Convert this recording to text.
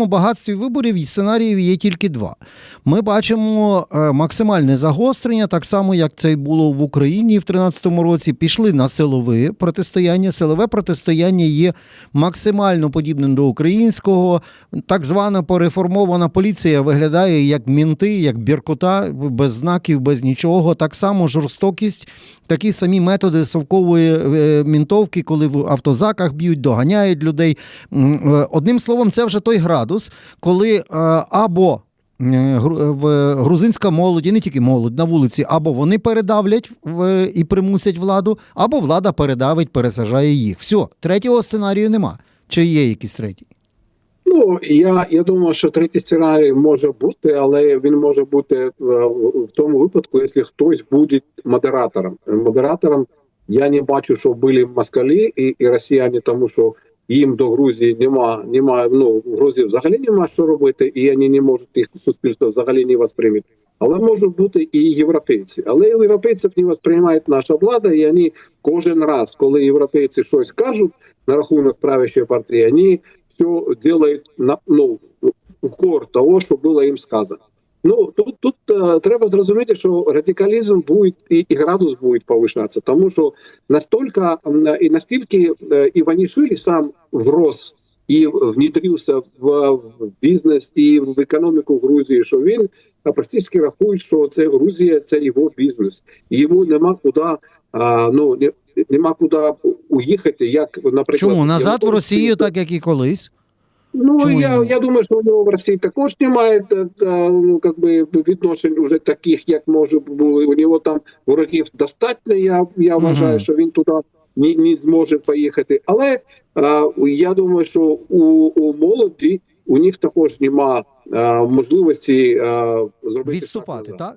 цьому багатстві виборів і сценаріїв є тільки два. Ми бачимо е, максимальне загострення, так само як це й було в Україні в 2013 році. Пішли на силове протистояння. Силове протистояння є максимально подібним до українського. Так звана пореформована поліція виглядає як мінти, як біркота, без знаків, без нічого. Так само жорстокість, такі самі методи совкової е, мінтовки, коли в автозаках б'ють, доганяють людей. Е, Одним словом, це вже той градус, коли е, або е, гру- в грузинська молодь, і не тільки молодь на вулиці, або вони передавлять і примусять владу, або влада передавить, пересажає їх. Все, третього сценарію нема. Чи є якийсь третій? Ну я, я думаю, що третій сценарій може бути, але він може бути е, в тому випадку, якщо хтось буде модератором. Модератором я не бачу, що були москалі і, і росіяни, тому що їм до Грузії нема, нема ну Грузії взагалі нема що робити, і вони не можуть їх суспільство взагалі не восприймати. Але можуть бути і європейці. Але європейців не восприймає наша влада, і вони кожен раз, коли європейці щось кажуть на рахунок правящої партії, вони все делает на ну в кор того, що було їм сказано. Ну тут тут е, треба зрозуміти, що радикалізм буде і, і градус буде повишатися, тому що настільки і настільки е, Іванішвілі сам врос і внідрився в, в бізнес і в економіку Грузії, що він е, практично рахує, що це Грузія, це його бізнес, йому нема куди а, ну не, нема куди уїхати, як наприклад Чому? назад в Росію, так як і колись? Ну Чому я, я думаю, що у нього в Росії також немає е, е, ну, как би, відношень уже таких, як може були. У нього там ворогів достатньо. Я, я вважаю, що він туди не, не зможе поїхати. Але е, я думаю, що у, у молоді у них також нема е, можливості е, зробити Відступати, так?